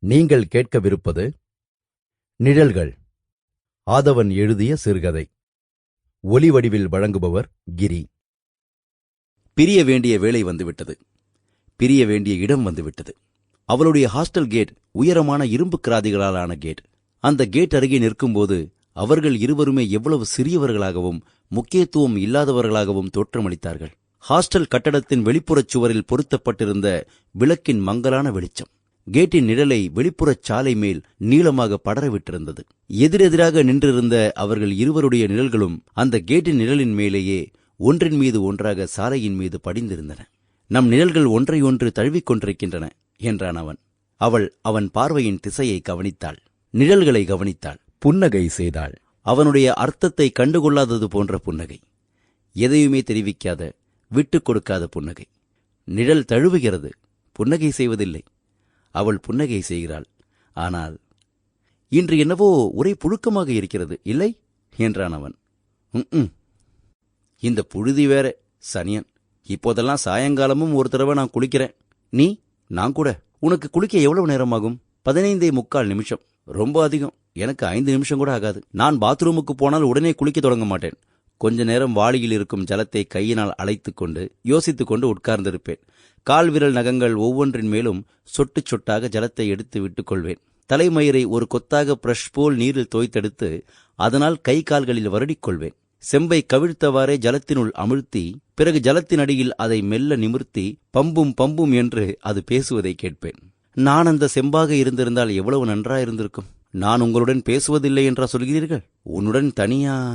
நீங்கள் கேட்கவிருப்பது நிழல்கள். ஆதவன் எழுதிய சிறுகதை. ஒலி வடிவில் வழங்குபவர் கிரி. பிரிய வேண்டிய வேலை வந்துவிட்டது. பிரிய வேண்டிய இடம் வந்துவிட்டது. அவளுடைய ஹாஸ்டல் கேட் உயரமான இரும்பு கிராதிகளாலான கேட் அந்த கேட் அருகே நிற்கும்போது அவர்கள் இருவருமே எவ்வளவு சிறியவர்களாகவும் முக்கியத்துவம் இல்லாதவர்களாகவும் தோற்றமளித்தார்கள். ஹாஸ்டல் கட்டடத்தின் வெளிப்புறச் சுவரில் பொருத்தப்பட்டிருந்த விளக்கின் மங்கலான வெளிச்சம். கேட்டின் நிழலை வெளிப்புறச் சாலை மேல் நீளமாக படரவிட்டிருந்தது. எதிரெதிராக நின்றிருந்த அவர்கள் இருவருடைய நிழல்களும் அந்த கேட்டின் நிழலின் மேலேயே ஒன்றின் மீது ஒன்றாக சாலையின் மீது படிந்திருந்தன. நம் நிழல்கள் ஒன்றையொன்று தழுவிக் கொண்டிருக்கின்றன என்றான் அவன். அவள் அவன் பார்வையின் திசையை கவனித்தாள். நிழல்களை கவனித்தாள். புன்னகை செய்தாள். அவனுடைய அர்த்தத்தை கண்டுகொள்ளாதது போன்ற புன்னகை. எதையுமே தெரிவிக்காத விட்டுக் கொடுக்காத புன்னகை. நிழல் தழுவுகிறது. புன்னகை செய்வதில்லை. அவள் புன்னகை செய்கிறாள். ஆனால் இன்று என்னவோ ஒரே புழுக்கமாக இருக்கிறது இல்லை? என்றான் அவன். "ம்ம். இந்த புழுதி வேற சனியன். இப்போதெல்லாம் சாயங்காலமும் ஒரு தடவை நான் குளிக்கிறேன். நீ நான் கூட. உனக்கு குளிக்க எவ்வளவு நேரமாகும்? பதினைந்தே முக்கால் நிமிஷம். ரொம்ப அதிகம். எனக்கு ஐந்து நிமிஷம் கூட ஆகாது. நான் பாத்ரூமுக்கு போனால் உடனே குளிக்க தொடங்க மாட்டேன். கொஞ்ச நேரம் வாளியில் இருக்கும் ஜலத்தை கையினால் அழைத்துக் கொண்டு யோசித்துக் கொண்டு உட்கார்ந்திருப்பேன். கால் விரல் நகங்கள் ஒவ்வொன்றின் மேலும் சொட்டு சொட்டாக ஜலத்தை எடுத்து விட்டுக் கொள்வேன் தலைமயிரை ஒரு கொத்தாக பிரஷ் போல் நீரில் தோய்த்தெடுத்து அதனால் கை கால்களில் வருடிக்கொள்வேன். செம்பை கவிழ்த்தவாறே ஜலத்தினுள் அமிழ்த்தி பிறகு ஜலத்தின் அடியில் அதை மெல்ல நிமிர்த்தி பம்பும் பம்பும் என்று அது பேசுவதை கேட்பேன். நான் அந்த செம்பாக இருந்திருந்தால் எவ்வளவு நன்றாயிருந்திருக்கும். நான் உங்களுடன் பேசுவதில்லை என்றா சொல்கிறீர்கள்? உன்னுடன் தனியா